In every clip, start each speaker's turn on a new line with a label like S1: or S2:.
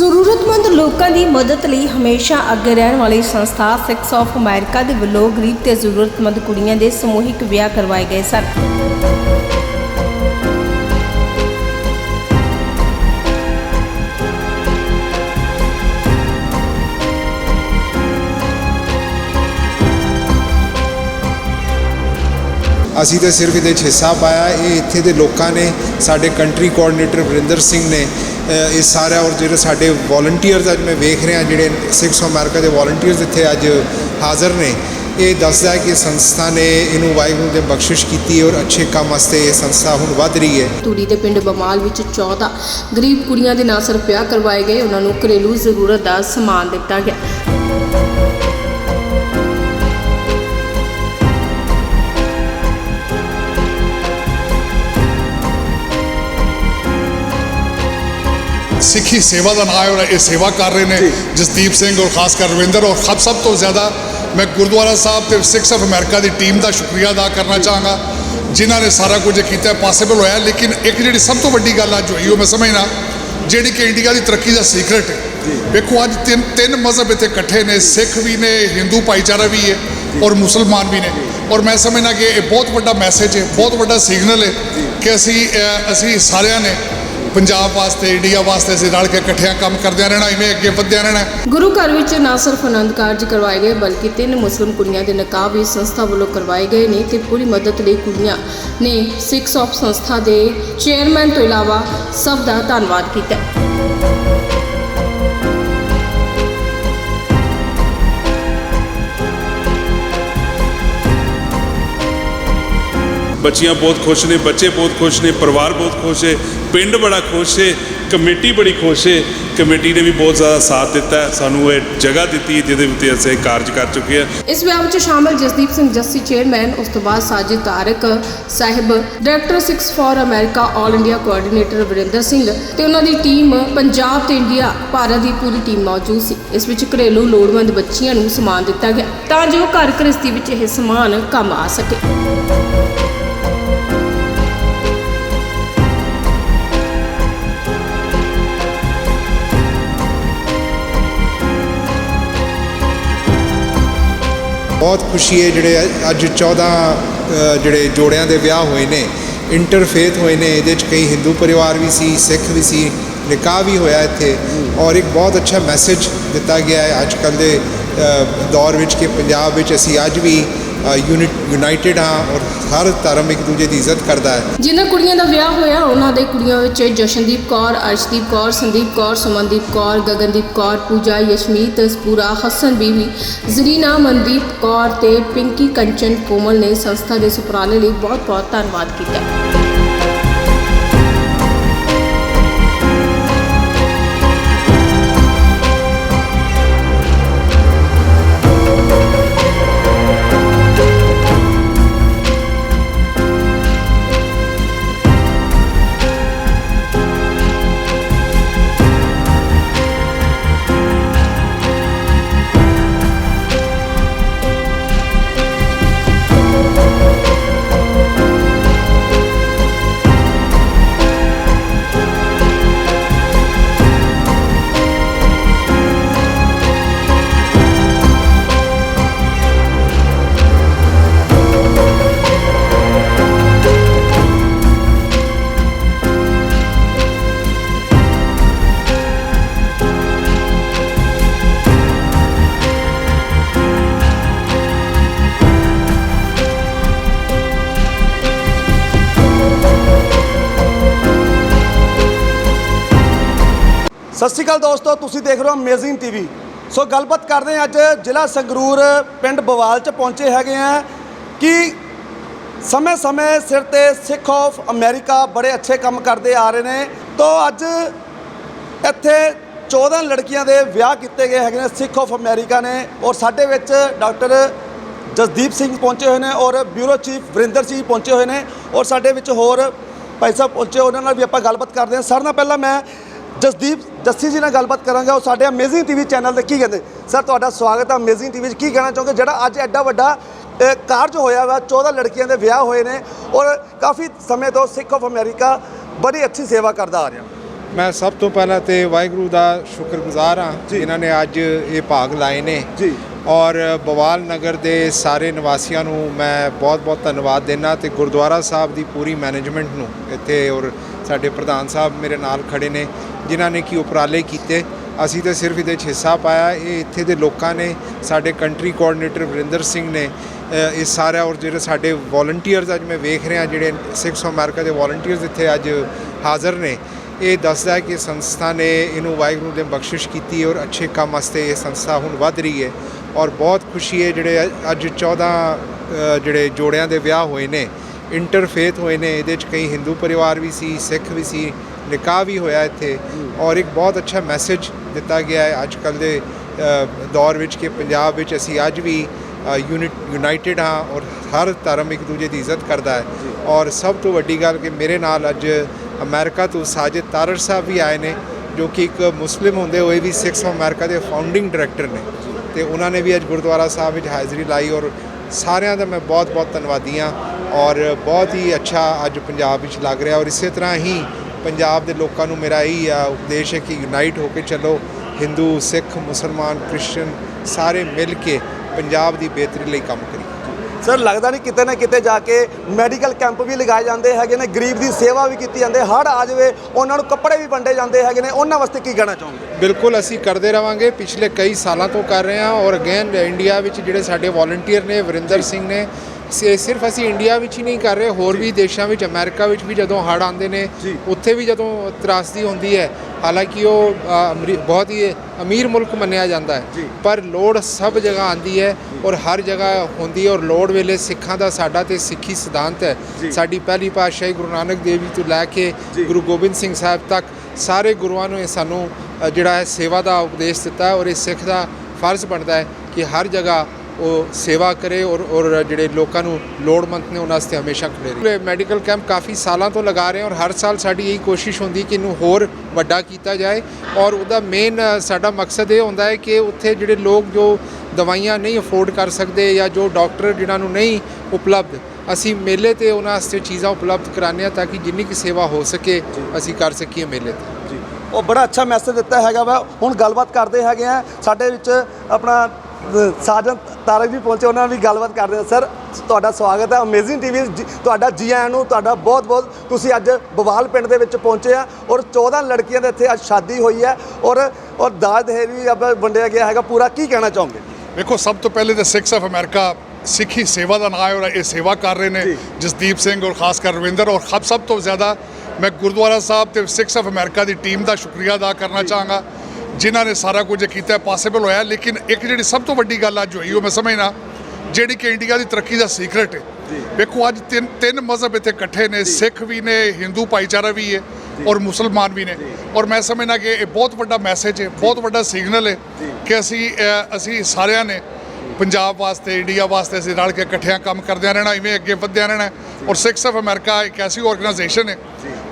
S1: ਜ਼ਰੂਰਤਮੰਦ ਲੋਕਾਂ ਦੀ ਮਦਦ ਲਈ ਹਮੇਸ਼ਾ ਅੱਗੇ ਰਹਿਣ ਵਾਲੀ ਸੰਸਥਾ ਸਿਕਸ ਆਫ ਅਮਰੀਕਾ ਦੇ ਵੱਲੋਂ ਗਰੀਬ ਤੇ ਜ਼ਰੂਰਤਮੰਦ ਕੁੜੀਆਂ ਦੇ ਸਮੂਹਿਕ ਵਿਆਹ ਕਰਵਾਏ ਗਏ ਸਨ।
S2: ਅਸੀਂ ਤਾਂ ਸਿਰਫ ਇਹਦੇ 'ਚ ਹਿੱਸਾ ਪਾਇਆ। ਇਹ ਇੱਥੇ ਦੇ ਲੋਕਾਂ ਨੇ, ਸਾਡੇ ਕੰਟਰੀ ਕੋਆਰਡੀਨੇਟਰ ਵਰਿੰਦਰ ਸਿੰਘ ਨੇ ਇਹ ਸਾਰਾ ਔਰ ਜਿਹੜੇ ਸਾਡੇ ਵੋਲੰਟੀਅਰਸ ਅੱਜ ਮੈਂ ਵੇਖ ਰਿਹਾ, ਜਿਹੜੇ ਸਿਕਸ ਅਮਰੀਕਾ ਦੇ ਵੋਲੰਟੀਅਰਸ ਇੱਥੇ ਅੱਜ ਹਾਜ਼ਰ ਨੇ, ਇਹ ਦੱਸਦਾ ਹੈ ਕਿ ਸੰਸਥਾ ਨੇ ਇਹਨੂੰ ਵਾਹਿਗੁਰੂ ਦੇ ਬਖਸ਼ਿਸ਼ ਕੀਤੀ ਔਰ ਅੱਛੇ ਕੰਮ ਵਾਸਤੇ ਇਹ ਸੰਸਥਾ ਹੁਣ ਵੱਧ ਰਹੀ ਹੈ।
S1: ਤੂੜੀ ਦੇ ਪਿੰਡ ਬਮਾਲ ਵਿੱਚ 14 ਗਰੀਬ ਕੁੜੀਆਂ ਦੇ ਨਾਲ ਸਿਰਫ ਵਿਆਹ ਕਰਵਾਏ ਗਏ, ਉਹਨਾਂ ਨੂੰ ਘਰੇਲੂ ਜ਼ਰੂਰਤ ਦਾ ਸਮਾਨ ਦਿੱਤਾ ਗਿਆ।
S3: ਸਿੱਖੀ ਸੇਵਾ ਦਾ ਨਾਮ ਹੈ ਔਰ ਇਹ ਸੇਵਾ ਕਰ ਰਹੇ ਨੇ ਜਸਦੀਪ ਸਿੰਘ ਔਰ ਖਾਸ ਕਰ ਰਵਿੰਦਰ ਔਰ ਖਬ ਸਭ ਤੋਂ ਜ਼ਿਆਦਾ ਮੈਂ ਗੁਰਦੁਆਰਾ ਸਾਹਿਬ ਤੇ ਸਿਕਸ ਆਫ ਅਮਰੀਕਾ ਦੀ ਟੀਮ ਦਾ ਸ਼ੁਕਰੀਆ ਅਦਾ ਕਰਨਾ ਚਾਹਾਂਗਾ ਜਿਨ੍ਹਾਂ ਨੇ ਸਾਰਾ ਕੁਝ ਕੀਤਾ ਪੋਸੀਬਲ ਹੋਇਆ ਲੇਕਿਨ ਇੱਕ ਜਿਹੜੀ ਸਭ ਤੋਂ ਵੱਡੀ ਗੱਲ ਅੱਜ ਹੋਈ ਉਹ ਮੈਂ ਸਮਝਣਾ ਜਿਹੜੀ ਕਿ ਇੰਡੀਆ ਦੀ ਤਰੱਕੀ ਦਾ ਸੀਕ੍ਰੇਟ ਹੈ। ਵੇਖੋ ਅੱਜ ਤਿੰਨ ਤਿੰਨ ਮਜ਼ਹਬ ਇੱਥੇ ਇਕੱਠੇ ਨੇ ਸਿੱਖ ਵੀ ਨੇ ਹਿੰਦੂ ਭਾਈਚਾਰਾ ਵੀ ਹੈ ਔਰ ਮੁਸਲਮਾਨ ਵੀ ਨੇ। ਔਰ ਮੈਂ ਸਮਝਣਾ ਕਿ ਇਹ ਬਹੁਤ ਵੱਡਾ ਮੈਸੇਜ ਹੈ ਬਹੁਤ ਵੱਡਾ ਸਿਗਨਲ ਹੈ ਕਿ ਅਸੀਂ ਅਸੀਂ ਸਾਰਿਆਂ ਨੇ ਪੰਜਾਬ ਵਾਸਤੇ, ਇੰਡੀਆ ਵਾਸਤੇ ਅਸੀਂ ਰਲ ਕੇ ਇਕੱਠਿਆਂ ਕੰਮ ਕਰਦਿਆਂ ਰਹਿਣਾ, ਇਵੇਂ ਅੱਗੇ ਵਧਦਿਆਂ ਰਹਿਣਾ।
S1: ਗੁਰੂ ਘਰ ਵਿੱਚ ਨਾ ਸਿਰਫ ਆਨੰਦ ਕਾਰਜ ਕਰਵਾਏ ਗਏ, ਬਲਕਿ ਤਿੰਨ ਮੁਸਲਿਮ ਕੁੜੀਆਂ ਦੇ ਨਿਕਾਹ ਵੀ ਸੰਸਥਾ ਵੱਲੋਂ ਕਰਵਾਏ ਗਏ ਨੇ ਤੇ ਪੂਰੀ ਮਦਦ ਲਈ ਕੁੜੀਆਂ ਨੇ ਸਿਕਸ ਆਫ ਸੰਸਥਾ ਦੇ ਚੇਅਰਮੈਨ ਤੋਂ ਇਲਾਵਾ ਸਭ ਦਾ ਧੰਨਵਾਦ ਕੀਤਾ।
S4: ਬੱਚੀਆਂ ਬਹੁਤ ਖੁਸ਼ ਨੇ ਬੱਚੇ ਬਹੁਤ ਖੁਸ਼ ਨੇ ਪਰਿਵਾਰ ਬਹੁਤ ਖੁਸ਼ ਹੈ ਪਿੰਡ ਬੜਾ ਖੁਸ਼ ਹੈ ਕਮੇਟੀ ਬੜੀ ਖੁਸ਼ ਹੈ ਕਮੇਟੀ ਨੇ ਵੀ ਬਹੁਤ ਜ਼ਿਆਦਾ ਸਾਥ ਦਿੱਤਾ ਸਾਨੂੰ ਇਹ ਜਗ੍ਹਾ ਦਿੱਤੀ ਜਿਹਦੇ ਉੱਤੇ ਅਸੀਂ ਕਾਰਜ ਕਰ ਚੁੱਕੇ ਹਾਂ
S1: ਇਸ ਵਿਆਹ ਵਿੱਚ ਸ਼ਾਮਲ ਜਸਦੀਪ ਸਿੰਘ ਜੱਸੀ ਚੇਅਰਮੈਨ ਉਸ ਤੋਂ ਬਾਅਦ Sajid Tariq Sahib director 6 for America all India coordinator Varinder Singh ਤੇ ਉਹਨਾਂ ਦੀ ਟੀਮ ਪੰਜਾਬ ਤੇ ਇੰਡੀਆ ਭਾਰਤ ਦੀ ਪੂਰੀ ਟੀਮ ਮੌਜੂਦ ਸੀ ਇਸ ਵਿੱਚ ਘਰੇਲੂ ਲੋੜਵੰਦ ਬੱਚੀਆਂ ਨੂੰ ਸਮਾਨ ਦਿੱਤਾ ਗਿਆ ਤਾਂ ਜੋ ਘਰ ਗ੍ਰਸਤੀ ਵਿੱਚ ਇਹ ਸਮਾਨ ਕੰਮ ਆ ਸਕੇ
S2: ਬਹੁਤ ਖੁਸ਼ੀ ਹੈ ਜਿਹੜੇ ਅੱਜ 14 ਜਿਹੜੇ ਜੋੜਿਆਂ ਦੇ ਵਿਆਹ ਹੋਏ ਨੇ ਇੰਟਰਫੇਥ ਹੋਏ ਨੇ, ਇਹਦੇ ਚ ਕਈ ਹਿੰਦੂ ਪਰਿਵਾਰ ਵੀ ਸੀ ਸਿੱਖ ਵੀ ਸੀ, ਨਿਕਾਹ ਵੀ ਹੋਇਆ ਇੱਥੇ, ਔਰ ਇੱਕ ਬਹੁਤ ਅੱਛਾ ਮੈਸੇਜ ਦਿੱਤਾ ਗਿਆ ਹੈ ਅੱਜ ਕੱਲ੍ਹ ਦੇ ਦੌਰ ਵਿੱਚ ਕਿ ਪੰਜਾਬ ਵਿੱਚ ਅਸੀਂ ਅੱਜ ਵੀ ਯੂਨਾਈਟਿਡ ਹਾਂ ਔਰ ਹਰ ਧਰਮ ਇੱਕ ਦੂਜੇ ਦੀ ਇੱਜ਼ਤ ਕਰਦਾ ਹੈ।
S1: ਜਿਨ੍ਹਾਂ ਕੁੜੀਆਂ ਦਾ ਵਿਆਹ ਹੋਇਆ, ਉਹਨਾਂ ਦੇ ਕੁੜੀਆਂ ਵਿੱਚ ਜਸ਼ਨਦੀਪ ਕੌਰ, ਅਰਸ਼ਦੀਪ ਕੌਰ, ਸੰਦੀਪ ਕੌਰ, ਸੁਮਨਦੀਪ ਕੌਰ, ਗਗਨਦੀਪ ਕੌਰ, ਪੂਜਾ, ਯਸ਼ਮੀਤ, ਸਪੂਰਾ, ਹਸਨ ਬੀਵੀ, ਜ਼ਰੀਨਾ, ਮਨਦੀਪ ਕੌਰ ਤੇ ਪਿੰਕੀ ਕੰਚਨ ਕੋਮਲ ਨੇ ਸੰਸਥਾ ਦੇ ਸੁਪਰਾਲੇ ਲਈ ਬਹੁਤ-ਬਹੁਤ ਧੰਨਵਾਦ ਕੀਤਾ।
S5: ਸਤਿ ਸ਼੍ਰੀ ਅਕਾਲ ਦੋਸਤੋ, ਤੁਸੀਂ ਦੇਖ ਰਹੇ ਹੋ ਅਮੇਜ਼ਿੰਗ ਟੀਵੀ ਸੋ ਗੱਲਬਾਤ ਕਰਦੇ ਹਾਂ ਅੱਜ ਜ਼ਿਲ੍ਹਾ ਸੰਗਰੂਰ ਪਿੰਡ ਬਵਾਲ ਚ ਪਹੁੰਚੇ ਹੈਗੇ ਆ ਕਿ ਸਮੇਂ-ਸਮੇਂ ਸਿਰ ਤੇ ਸਿੱਖ ਆਫ ਅਮਰੀਕਾ ਬੜੇ ਅੱਛੇ ਕੰਮ ਕਰਦੇ ਆ ਰਹੇ ਨੇ। ਤੋਂ ਅੱਜ ਇੱਥੇ 14 ਲੜਕੀਆਂ ਦੇ ਵਿਆਹ ਕੀਤੇ ਗਏ ਹੈਗੇ ਨੇ, ਸਿੱਖ ਆਫ ਅਮਰੀਕਾ ਨੇ। ਔਰ ਸਾਡੇ ਵਿੱਚ ਡਾਕਟਰ ਜਸਦੀਪ ਸਿੰਘ ਪਹੁੰਚੇ ਹੋਏ ਨੇ ਔਰ ਬਿਊਰੋ ਚੀਫ ਵਰਿੰਦਰ ਸਿੰਘ ਪਹੁੰਚੇ ਹੋਏ ਨੇ। ਔਰ ਸਾਡੇ ਵਿੱਚ ਹੋਰ ਭਾਈ ਸਾਹਿਬ ਪਹੁੰਚੇ, ਉਹਨਾਂ ਨਾਲ ਵੀ ਆਪਾਂ ਗੱਲਬਾਤ ਕਰਦੇ ਹਾਂ। ਸਰ, ਨਾਲ ਪਹਿਲਾਂ ਮੈਂ ਜਸਦੀਪ ਜੱਸੀ ਜੀ ਨਾਲ ਗੱਲਬਾਤ ਕਰਾਂਗਾ। ਉਹ ਸਾਡੇ ਅਮੇਜ਼ਿੰਗ ਟੀਵੀ ਚੈਨਲ ਤੇ ਕੀ ਕਹਿੰਦੇ? ਸਰ ਤੁਹਾਡਾ ਸਵਾਗਤ ਹੈ ਅਮੇਜ਼ਿੰਗ ਟੀਵੀ 'ਚ। ਕੀ ਕਹਿਣਾ ਚਾਹੋਗੇ? ਜਿਹੜਾ ਅੱਜ ਐਡਾ ਵੱਡਾ ਕਾਰਜ ਹੋਇਆ ਵਾ 14 ਲੜਕੀਆਂ ਦੇ ਵਿਆਹ ਹੋਏ ਨੇ ਔਰ ਕਾਫੀ ਸਮੇਂ ਤੋਂ ਸਿੱਖ ਆਫ ਅਮਰੀਕਾ ਬੜੀ ਅੱਛੀ ਸੇਵਾ ਕਰਦਾ ਆ ਰਿਹਾ।
S2: ਮੈਂ ਸਭ ਤੋਂ ਪਹਿਲਾਂ ਤੇ ਵਾਹਿਗੁਰੂ ਦਾ ਸ਼ੁਕਰਗੁਜ਼ਾਰ ਹਾਂ। ਜਿਨ੍ਹਾਂ ਨੇ ਅੱਜ ਇਹ ਭਾਗ ਲਾਏ ਨੇ।
S5: ਜੀ।
S2: ਔਰ ਬਵਾਲ ਨਗਰ ਦੇ ਸਾਰੇ ਨਿਵਾਸੀਆਂ ਨੂੰ ਮੈਂ ਬਹੁਤ-ਬਹੁਤ ਧੰਨਵਾਦ ਦੇਣਾ ਤੇ ਗੁਰਦੁਆਰਾ ਸਾਹਿਬ ਦੀ ਪੂਰੀ ਮੈਨੇਜਮੈਂਟ ਨੂੰ ਇੱਥੇ ਔਰ ਸਾਡੇ ਪ੍ਰਧਾਨ ਸਾਹਿਬ ਮੇਰੇ ਨਾਲ ਖੜੇ ਨੇ, ਜਿਨ੍ਹਾਂ ਨੇ ਕੀ ਉਪਰਾਲੇ ਕੀਤੇ। ਅਸੀਂ ਤਾਂ ਸਿਰਫ ਇਹਦੇ 'ਚ ਹਿੱਸਾ ਪਾਇਆ। ਇਹ ਇੱਥੇ ਦੇ ਲੋਕਾਂ ਨੇ, ਸਾਡੇ ਕੰਟਰੀ ਕੋਆਰਡੀਨੇਟਰ ਵਰਿੰਦਰ ਸਿੰਘ ਨੇ ਇਹ ਸਾਰਾ ਔਰ ਜਿਹੜੇ ਸਾਡੇ ਵੋਲੰਟੀਅਰਸ ਅੱਜ ਮੈਂ ਵੇਖ ਰਿਹਾ, ਜਿਹੜੇ ਸਿਕਸ ਅਮਰੀਕਾ ਦੇ ਵੋਲੰਟੀਅਰਸ ਇੱਥੇ ਅੱਜ ਹਾਜ਼ਰ ਨੇ, ਇਹ ਦੱਸਦਾ ਹੈ ਕਿ ਸੰਸਥਾ ਨੇ ਇਹਨੂੰ ਵਾਹਿਗੁਰੂ ਨੇ ਬਖਸ਼ਿਸ਼ ਕੀਤੀ ਔਰ ਅੱਛੇ ਕੰਮ ਵਾਸਤੇ ਇਹ ਸੰਸਥਾ ਹੁਣ ਵੱਧ ਰਹੀ ਹੈ। ਔਰ ਬਹੁਤ ਖੁਸ਼ੀ ਹੈ ਜਿਹੜੇ ਅੱਜ 14 ਜਿਹੜੇ ਜੋੜਿਆਂ ਦੇ ਵਿਆਹ ਹੋਏ ਨੇ ਇੰਟਰਫੇਥ ਹੋਏ ਨੇ ਇਹਦੇ 'ਚ ਕਈ ਹਿੰਦੂ ਪਰਿਵਾਰ ਵੀ ਸੀ ਸਿੱਖ ਵੀ ਸੀ ਨਿਕਾਹ ਵੀ ਹੋਇਆ ਇੱਥੇ ਔਰ ਇੱਕ ਬਹੁਤ ਅੱਛਾ ਮੈਸੇਜ ਦਿੱਤਾ ਗਿਆ ਹੈ ਅੱਜ ਕੱਲ ਦੇ ਦੌਰ ਵਿੱਚ ਕਿ ਪੰਜਾਬ ਵਿੱਚ ਅਸੀਂ ਅੱਜ ਵੀ ਯੂਨਿਟ ਯੂਨਾਈਟਿਡ ਹਾਂ ਔਰ ਹਰ ਧਰਮ ਇੱਕ ਦੂਜੇ ਦੀ ਇੱਜ਼ਤ ਕਰਦਾ ਹੈ ਔਰ ਸਭ ਤੋਂ ਵੱਡੀ ਗੱਲ ਕਿ ਮੇਰੇ ਨਾਲ ਅੱਜ ਅਮਰੀਕਾ ਤੋਂ ਸਾਜਿਦ ਤਾਰੜ ਸਾਹਿਬ ਵੀ ਆਏ ਨੇ ਜੋ ਕਿ ਇੱਕ ਮੁਸਲਿਮ ਹੁੰਦੇ ਹੋਏ ਵੀ ਆਫ ਅਮਰੀਕਾ ਦੇ ਫਾਊਂਡਿੰਗ ਡਾਇਰੈਕਟਰ ਨੇ ਤੇ ਉਹਨਾਂ ਨੇ ਵੀ ਅੱਜ ਗੁਰਦੁਆਰਾ ਸਾਹਿਬ ਵਿੱਚ ਹਾਜ਼ਰੀ ਲਾਈ ਔਰ ਸਾਰਿਆਂ ਦਾ ਮੈਂ ਬਹੁਤ ਬਹੁਤ ਧੰਨਵਾਦੀ ਹਾਂ ਔਰ ਬਹੁਤ ਹੀ ਅੱਛਾ ਅੱਜ ਪੰਜਾਬ ਵਿੱਚ ਲੱਗ ਰਿਹਾ ਔਰ ਇਸੇ ਤਰ੍ਹਾਂ ਹੀ ਪੰਜਾਬ ਦੇ ਲੋਕਾਂ ਨੂੰ ਮੇਰਾ ਇਹੀ ਆ ਉਪਦੇਸ਼ ਹੈ ਕਿ ਯੂਨਾਈਟ ਹੋ ਕੇ ਚੱਲੋ, ਹਿੰਦੂ, ਸਿੱਖ, ਮੁਸਲਮਾਨ ਕ੍ਰਿਸਚੀਅਨ ਸਾਰੇ ਮਿਲ ਕੇ ਪੰਜਾਬ ਦੀ ਬਿਹਤਰੀ ਲਈ ਕੰਮ ਕਰੀਏ।
S5: ਸਰ, ਲੱਗਦਾ ਨਹੀਂ ਕਿਤੇ ਨਾ ਕਿਤੇ ਜਾ ਕੇ ਮੈਡੀਕਲ ਕੈਂਪ ਵੀ ਲਗਾਏ ਜਾਂਦੇ ਹੈਗੇ ਨੇ, ਗਰੀਬ ਦੀ ਸੇਵਾ ਵੀ ਕੀਤੀ ਜਾਂਦੀ ਹੜ ਆ ਜਾਵੇ, ਉਹਨਾਂ ਨੂੰ ਕੱਪੜੇ ਵੀ ਵੰਡੇ ਜਾਂਦੇ ਹੈਗੇ ਨੇ, ਉਹਨਾਂ ਵਾਸਤੇ ਕੀ ਕਹਿਣਾ ਚਾਹੁੰਦੇ
S2: ਬਿਲਕੁਲ, ਅਸੀਂ ਕਰਦੇ ਰਵਾਂਗੇ ਪਿਛਲੇ ਕਈ ਸਾਲਾਂ ਤੋਂ ਕਰ ਰਹੇ ਹਾਂ, ਔਰ ਅਗੇਨ ਇੰਡੀਆ ਵਿੱਚ ਜਿਹੜੇ ਸਾਡੇ ਵੋਲੰਟੀਅਰ ਨੇ, ਵਰਿੰਦਰ ਸਿੰਘ ਨੇ ਸਿਰਫ ਅਸੀਂ ਇੰਡੀਆ ਵਿੱਚ ਹੀ ਨਹੀਂ ਕਰ ਰਹੇ ਹੋਰ ਵੀ ਦੇਸ਼ਾਂ ਵਿੱਚ ਅਮਰੀਕਾ ਵਿੱਚ ਵੀ ਜਦੋਂ ਹੜ੍ਹ ਆਉਂਦੇ ਨੇ। ਉੱਥੇ ਵੀ ਜਦੋਂ ਤਰਾਸਦੀ ਹੁੰਦੀ ਹੈ ਹਾਲਾਂਕਿ ਉਹ ਬਹੁਤ ਹੀ ਅਮੀਰ ਮੁਲਕ ਮੰਨਿਆ ਜਾਂਦਾ। ਹੈ ਪਰ ਲੋੜ ਸਭ ਜਗ੍ਹਾ ਆਂਦੀ ਹੈ ਔਰ ਹਰ ਜਗ੍ਹਾ ਹੁੰਦੀ ਹੈ ਔਰ ਲੋੜ ਵੇਲੇ ਸਿੱਖਾਂ ਦਾ ਸਾਡਾ ਤੇ ਸਿੱਖੀ ਸਿਧਾਂਤ ਹੈ। ਸਾਡੀ ਪਹਿਲੀ ਪਾਤਸ਼ਾਹੀ ਗੁਰੂ ਨਾਨਕ ਦੇਵ ਜੀ ਤੋਂ ਲੈ ਕੇ। ਗੁਰੂ ਗੋਬਿੰਦ ਸਿੰਘ ਸਾਹਿਬ ਤੱਕ ਸਾਰੇ ਗੁਰੂਆਂ ਨੂੰ ਸਾਨੂੰ ਜਿਹੜਾ ਹੈ ਸੇਵਾ ਦਾ ਉਪਦੇਸ਼ ਦਿੱਤਾ ਔਰ ਇਹ ਸਿੱਖ ਦਾ ਫਰਜ਼ ਬਣਦਾ ਹੈ ਕਿ ਹਰ ਜਗ੍ਹਾ ਉਹ ਸੇਵਾ ਕਰੇ ਔਰ ਔਰ ਜਿਹੜੇ ਲੋਕਾਂ ਨੂੰ ਲੋੜਵੰਦ ਨੇ ਉਹਨਾਂ ਵਾਸਤੇ ਹਮੇਸ਼ਾ ਖੜੇ ਰਹੇ। ਮੈਡੀਕਲ ਕੈਂਪ ਕਾਫੀ ਸਾਲਾਂ ਤੋਂ ਲਗਾ ਰਹੇ ਔਰ ਹਰ ਸਾਲ ਸਾਡੀ ਇਹੀ ਕੋਸ਼ਿਸ਼ ਹੁੰਦੀ ਕਿ ਇਹਨੂੰ ਹੋਰ ਵੱਡਾ ਕੀਤਾ ਜਾਏ ਔਰ ਉਹਦਾ ਮੇਨ ਸਾਡਾ ਮਕਸਦ ਇਹ ਹੁੰਦਾ ਹੈ ਕਿ ਉੱਥੇ ਜਿਹੜੇ ਲੋਕ ਜੋ ਦਵਾਈਆਂ ਨਹੀਂ ਅਫੋਰਡ ਕਰ ਸਕਦੇ ਜਾਂ ਜੋ ਡਾਕਟਰ ਜਿਨ੍ਹਾਂ ਨੂੰ ਨਹੀਂ ਉਪਲਬਧ ਅਸੀਂ ਮੇਲੇ ਤੇ ਉਹਨਾਂ ਵਾਸਤੇ ਚੀਜ਼ਾਂ ਉਪਲਬਧ ਕਰਾਉਂਦੇ ਹਾਂ ਤਾਂ ਕਿ ਜਿੰਨੀ ਕੁ ਸੇਵਾ ਹੋ ਸਕੇ ਅਸੀਂ ਕਰ ਸਕੀਏ ਮੇਲੇ ਤੇ।
S5: ਜੀ। ਉਹ ਬੜਾ ਅੱਛਾ ਮੈਸੇਜ ਦਿੱਤਾ ਹੈਗਾ ਵਾ। ਹੁਣ ਗੱਲਬਾਤ ਕਰਦੇ ਹੈਗੇ ਆ। ਸਾਡੇ ਵਿੱਚ ਆਪਣਾ ਅ, ਸਾਜਨ ਤਾਰਕ ਵੀ ਪਹੁੰਚੇ ਉਹਨਾਂ ਨਾਲ ਵੀ ਗੱਲਬਾਤ ਕਰਦੇ ਹਾਂ। ਸਰ ਤੁਹਾਡਾ ਸਵਾਗਤ ਹੈ। ਅਮੇਜ਼ਿੰਗ ਟੀਵੀ ਤੁਹਾਡਾ ਜੀ ਆਇਆਂ ਨੂੰ ਤੁਹਾਡਾ ਬਹੁਤ ਬਹੁਤ ਤੁਸੀਂ ਅੱਜ ਬਵਾਲ ਪਿੰਡ ਦੇ ਵਿੱਚ ਪਹੁੰਚੇ ਆ ਔਰ 14 ਲੜਕੀਆਂ ਦੇ ਇੱਥੇ ਅੱਜ ਸ਼ਾਦੀ ਹੋਈ ਹੈ ਔਰ ਔਰ ਦਾਜ ਦਹੇਜ ਵੀ ਆਪਾਂ ਵੰਡਿਆ ਗਿਆ ਹੈਗਾ। ਪੂਰਾ ਕੀ ਕਹਿਣਾ ਚਾਹੋਗੇ?
S3: ਵੇਖੋ ਸਭ ਤੋਂ ਪਹਿਲੇ ਤਾਂ ਸਿਕਸ ਆਫ ਅਮਰੀਕਾ ਸਿੱਖੀ ਸੇਵਾ ਦਾ ਨਾਮ ਹੈ ਔਰ ਇਹ ਸੇਵਾ ਕਰ ਰਹੇ ਨੇ। ਜਸਦੀਪ ਸਿੰਘ ਔਰ ਖਾਸ ਕਰ ਰਵਿੰਦਰ ਔਰ ਖਬ ਸਭ ਤੋਂ ਜ਼ਿਆਦਾ ਮੈਂ ਗੁਰਦੁਆਰਾ ਸਾਹਿਬ ਤੇ ਸਿਕਸ ਆਫ ਅਮਰੀਕਾ ਦੀ ਟੀਮ ਦਾ ਸ਼ੁਕਰੀਆ ਅਦਾ ਕਰਨਾ ਚਾਹਾਂਗਾ। ਜਿਨ੍ਹਾਂ ਨੇ ਸਾਰਾ ਕੁਝ ਕੀਤਾ ਪੋਸੀਬਲ ਹੋਇਆ ਲੇਕਿਨ ਇੱਕ ਜਿਹੜੀ ਸਭ ਤੋਂ ਵੱਡੀ ਗੱਲ ਅੱਜ ਹੋਈ ਉਹ ਮੈਂ ਸਮਝਣਾ ਜਿਹੜੀ ਕਿ ਇੰਡੀਆ ਦੀ ਤਰੱਕੀ ਦਾ ਸੀਕ੍ਰੇਟ ਹੈ। ਵੇਖੋ ਅੱਜ ਤਿੰਨ ਤਿੰਨ ਮਜ਼ਹਬ ਇੱਥੇ ਇਕੱਠੇ ਨੇ ਸਿੱਖ ਵੀ ਨੇ ਹਿੰਦੂ ਭਾਈਚਾਰਾ ਵੀ ਹੈ ਔਰ ਮੁਸਲਮਾਨ ਵੀ ਨੇ। ਔਰ ਮੈਂ ਸਮਝਣਾ ਕਿ ਇਹ ਬਹੁਤ ਵੱਡਾ ਮੈਸੇਜ ਹੈ ਬਹੁਤ ਵੱਡਾ ਸਿਗਨਲ ਹੈ ਕਿ ਅਸੀਂ ਅਸੀਂ ਸਾਰਿਆਂ ਨੇ ਪੰਜਾਬ ਵਾਸਤੇ ਇੰਡੀਆ ਵਾਸਤੇ ਅਸੀਂ ਰਲ ਕੇ ਇਕੱਠਿਆਂ ਕੰਮ ਕਰਦਿਆਂ ਰਹਿਣਾ ਇਵੇਂ ਅੱਗੇ ਵਧਦਿਆਂ ਰਹਿਣਾ ਔਰ ਸਿਕਸ ਆਫ ਅਮਰੀਕਾ ਇੱਕ ਐਸੀ ਆਰਗੇਨਾਈਜੇਸ਼ਨ ਹੈ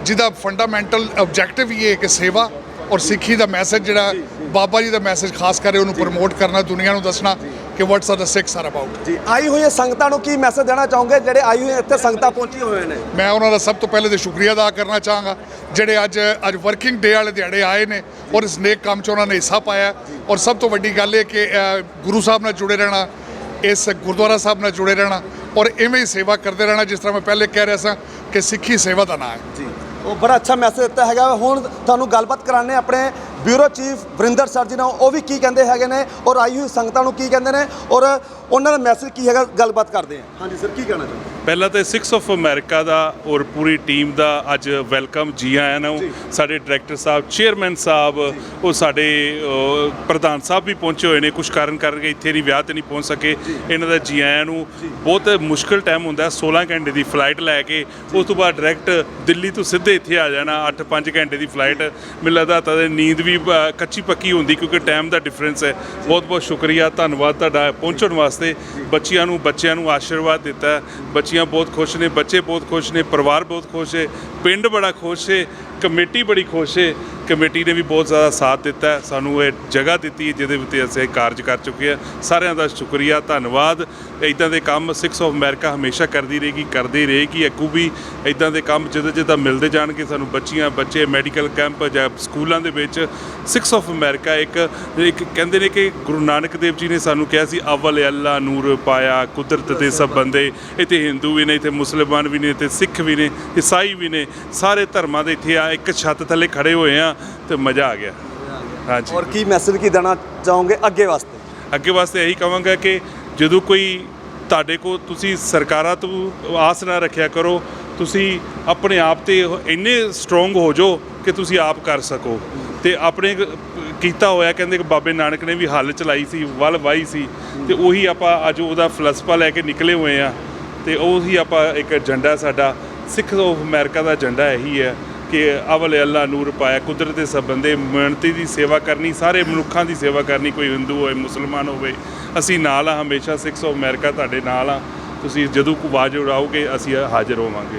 S3: ਜਿਹਦਾ ਫੰਡਾਮੈਂਟਲ ਆਬਜੈਕਟਿਵ ਇਹ ਹੈ ਕਿ ਸੇਵਾ ਔਰ ਸਿੱਖੀ ਦਾ ਮੈਸੇਜ ਜਿਹੜਾ ਬਾਬਾ ਜੀ ਦਾ ਮੈਸੇਜ ਖਾਸ ਕਰੇ ਉਹਨੂੰ ਪ੍ਰਮੋਟ ਕਰਨਾ ਦੁਨੀਆ ਨੂੰ ਦੱਸਣਾ ਕਿ what's are the Sikhs are about
S5: ਜੀ ਆਈ ਹੋਈ ਸੰਗਤਾਂ ਨੂੰ ਕੀ ਮੈਸੇਜ ਦੇਣਾ ਚਾਹੋਗੇ? ਜਿਹੜੇ ਆਈ ਹੋਏ ਇੱਥੇ ਸੰਗਤਾਂ ਪਹੁੰਚੀ ਹੋਏ ਨੇ।
S3: ਮੈਂ ਉਹਨਾਂ ਦਾ ਸਭ ਤੋਂ ਪਹਿਲੇ ਤੇ ਸ਼ੁਕਰੀਆ ਅਦਾ ਕਰਨਾ ਚਾਹਾਂਗਾ। ਜਿਹੜੇ ਅੱਜ ਅੱਜ ਵਰਕਿੰਗ ਡੇ ਵਾਲੇ ਦਿਹਾੜੇ ਆਏ ਨੇ ਔਰ ਇਸ ਨੇਕ ਕੰਮ 'ਚ ਉਹਨਾਂ ਨੇ ਹਿੱਸਾ ਪਾਇਆ। ਔਰ ਸਭ ਤੋਂ ਵੱਡੀ ਗੱਲ ਇਹ ਕਿ ਗੁਰੂ ਸਾਹਿਬ ਨਾਲ ਜੁੜੇ ਰਹਿਣਾ ਇਸ ਗੁਰਦੁਆਰਾ ਸਾਹਿਬ ਨਾਲ ਜੁੜੇ ਰਹਿਣਾ ਔਰ ਇਵੇਂ ਹੀ ਸੇਵਾ ਕਰਦੇ ਰਹਿਣਾ ਜਿਸ ਤਰ੍ਹਾਂ ਮੈਂ ਪਹਿਲੇ ਕਹਿ ਰਿਹਾ ਸਾਂ ਕਿ ਸਿੱਖੀ ਸੇਵਾ ਦਾ ਨਾਂ ਹੈ।
S5: ਜੀ। ਉਹ ਬੜਾ ਅੱਛਾ ਮੈਸੇਜ ਦਿੱਤਾ ਹੈਗਾ। ਹੁਣ ਤੁਹਾਨੂੰ ਗੱਲਬਾਤ ਕਰਾਣੇ ਆਪਣੇ ਬਿਊਰੋ ਚੀਫ ਵਰਿੰਦਰ ਸਰ ਜੀ ਨਾਲ। ਉਹ ਵੀ ਕੀ ਕਹਿੰਦੇ ਹੈਗੇ ਨੇ ਔਰ ਆਈ ਹੋਈ ਸੰਗਤਾਂ ਨੂੰ ਕੀ ਕਹਿੰਦੇ ਨੇ ਔਰ ਉਹਨਾਂ ਦਾ ਮੈਸੇਜ ਕੀ ਹੈਗਾ, ਗੱਲਬਾਤ ਕਰਦੇ ਹਾਂ। ਹਾਂਜੀ ਸਰ ਕੀ ਕਹਿਣਾ ਚਾਹੁੰਦੇ
S4: ਪਹਿਲਾਂ ਤੇ 6 ਆਫ ਅਮਰੀਕਾ ਦਾ ਔਰ ਪੂਰੀ ਟੀਮ ਦਾ ਅੱਜ ਵੈਲਕਮ ਜੀ ਆਇਆਂ ਨੂੰ। ਸਾਡੇ ਡਾਇਰੈਕਟਰ ਸਾਹਿਬ ਚੇਅਰਮੈਨ ਸਾਹਿਬ ਉਹ ਸਾਡੇ ਪ੍ਰਧਾਨ ਸਾਹਿਬ ਵੀ ਪਹੁੰਚੇ ਹੋਏ ਨੇ। ਕੁਝ ਕਾਰਨ ਕਰਕੇ ਇੱਥੇ ਨਹੀਂ ਵਿਆਹ ਤੇ ਨਹੀਂ ਪਹੁੰਚ ਸਕੇ। ਇਹਨਾਂ ਦਾ ਜੀ ਆਇਆਂ ਨੂੰ ਬਹੁਤ ਮੁਸ਼ਕਲ ਟਾਈਮ ਹੁੰਦਾ ਹੈ, 16 ਘੰਟੇ ਦੀ ਫਲਾਈਟ ਲੈ ਕੇ ਉਸ ਤੋਂ ਬਾਅਦ ਡਾਇਰੈਕਟ ਦਿੱਲੀ ਤੋਂ ਸਿੱਧੇ ਇੱਥੇ ਆ ਜਾਣਾ। 8-5 ਘੰਟੇ ਦੀ ਫਲਾਈਟ ਮੈਨੂੰ ਲੱਗਦਾ ਤਾਂ ਨੀਂਦ ਵੀ ਕੱਚੀ ਪੱਕੀ ਹੁੰਦੀ ਕਿਉਂਕਿ ਟਾਈਮ ਦਾ ਡਿਫਰੈਂਸ ਹੈ। ਬਹੁਤ ਬਹੁਤ ਸ਼ੁਕਰੀਆ। ਧੰਨਵਾਦ ਤੁਹਾਡਾ ਪਹੁੰਚਣ ਵਾਸਤੇ। ਬੱਚਿਆਂ ਨੂੰ ਬੱਚਿਆਂ ਨੂੰ ਆਸ਼ੀਰਵਾਦ ਦਿੱਤਾ। ਹੈ। ਬੱਚੀਆਂ ਬਹੁਤ ਖੁਸ਼ ਨੇ, ਬੱਚੇ ਬਹੁਤ ਖੁਸ਼ ਨੇ, ਪਰਿਵਾਰ ਬਹੁਤ ਖੁਸ਼ ਹੈ, ਪਿੰਡ ਬੜਾ ਖੁਸ਼ ਹੈ। ਕਮੇਟੀ ਬੜੀ ਖੁਸ਼ ਹੈ। ਕਮੇਟੀ ਨੇ ਵੀ ਬਹੁਤ ਜ਼ਿਆਦਾ ਸਾਥ ਦਿੱਤਾ ਹੈ, ਸਾਨੂੰ ਇਹ ਜਗ੍ਹਾ ਦਿੱਤੀ ਹੈ ਜਿਹਦੇ ਉੱਤੇ ਅਸੀਂ ਇਹ ਕਾਰਜ ਕਰ ਚੁੱਕੇ ਹਾਂ। ਸਾਰਿਆਂ ਦਾ ਸ਼ੁਕਰੀਆ ਧੰਨਵਾਦ। ਇਦਾਂ ਦੇ ਕੰਮ ਸਿਕਸ ਆਫ ਅਮਰੀਕਾ ਹਮੇਸ਼ਾ ਕਰਦੀ ਰਹੇਗੀ ਕਰਦੀ ਰਹੇਗੀ। ਅੱਗੂ ਵੀ ਇਦਾਂ ਦੇ ਕੰਮ ਜਦੋਂ ਜਦੋਂ ਮਿਲਦੇ ਜਾਣਗੇ ਸਾਨੂੰ ਬੱਚੀਆਂ ਬੱਚੇ ਮੈਡੀਕਲ ਕੈਂਪ ਜਾਂ ਸਕੂਲਾਂ ਦੇ ਵਿੱਚ ਸਿਕਸ ਆਫ ਅਮਰੀਕਾ ਇੱਕ ਇੱਕ ਕਹਿੰਦੇ ਨੇ ਕਿ ਗੁਰੂ ਨਾਨਕ ਦੇਵ ਜੀ ਨੇ ਸਾਨੂੰ ਕਿਹਾ ਸੀ ਅਵਲ ਅੱਲਾ ਨੂਰ ਪਾਇਆ ਕੁਦਰਤ ਦੇ ਸਭ ਬੰਦੇ। ਇੱਥੇ ਹਿੰਦੂ ਵੀ ਨੇ ਇੱਥੇ ਮੁਸਲਮਾਨ ਵੀ ਨੇ ਇੱਥੇ ਸਿੱਖ ਵੀ ਨੇ ਈਸਾਈ ਵੀ ਨੇ। ਸਾਰੇ ਧਰਮਾਂ ਦੇ ਇੱਥੇ ਆ ਇੱਕ ਛੱਤ ਥੱਲੇ ਖੜੇ ਹੋਏ ਆ ਤੇ ਮਜ਼ਾ ਆ ਗਿਆ। ਹਾਂਜੀ।
S5: ਔਰ ਕੀ ਮੈਸੇਜ ਕੀ ਦੇਣਾ ਚਾਹੋਗੇ ਅੱਗੇ ਵਾਸਤੇ?
S4: ਅੱਗੇ ਵਾਸਤੇ ਇਹੀ ਕਹਾਂਗਾ ਕਿ ਜਦੋਂ ਕੋਈ ਤੁਹਾਡੇ ਕੋਲ ਤੁਸੀਂ ਸਰਕਾਰਾਂ ਤੋਂ ਆਸ ਨਾ ਰੱਖਿਆ ਕਰੋ ਤੁਸੀਂ ਆਪਣੇ ਆਪ ਤੇ ਇੰਨੇ ਸਟਰੋਂਗ ਹੋ ਜਾਓ ਕਿ ਤੁਸੀਂ ਆਪ ਕਰ ਸਕੋ। ਤੇ ਆਪਣੇ ਕ- ਕੀਤਾ ਹੋਇਆ ਕਹਿੰਦੇ ਕਿ ਬਾਬੇ ਨਾਨਕ ਨੇ ਵੀ ਹੱਲ ਚਲਾਈ ਸੀ ਵੱਲ ਵਾਈ ਸੀ। ਤੇ ਉਹੀ ਆਪਾਂ ਅੱਜ ਉਹਦਾ ਫਲਸਫਾ ਲੈ ਕੇ ਨਿਕਲੇ ਹੋਏ ਆ। ਤੇ ਉਹੀ ਆਪਾਂ ਇੱਕ ਏਜੰਡਾ ਸਾਡਾ ਸਿੱਖ ਆਫ ਅਮਰੀਕਾ ਦਾ ਏਜੰਡਾ ਇਹੀ ਹੈ। ਕਿ ਅਵਲ ਅੱਲਾ ਨੂਰ ਪਾਇਆ, ਕੁਦਰਤ ਦੇ ਸਭ ਮਿਹਨਤੀ ਦੀ ਸੇਵਾ ਕਰਨੀ, ਸਾਰੇ ਮਨੁੱਖਾਂ ਦੀ ਸੇਵਾ ਕਰਨੀ, ਕੋਈ ਹਿੰਦੂ ਹੋਵੇ, ਮੁਸਲਮਾਨ ਹੋਵੇ, ਅਸੀਂ ਨਾਲ ਆ ਹਮੇਸ਼ਾ ਸਿੱਖ ਆਫ ਅਮਰੀਕਾ ਤੁਹਾਡੇ ਨਾਲ ਆ ਤੁਸੀਂ ਜਦੋਂ ਕੋ ਆਵਾਜ਼ ਉਡਾਓਗੇ, ਅਸੀਂ ਹਾਜ਼ਰ ਹੋਵਾਂਗੇ।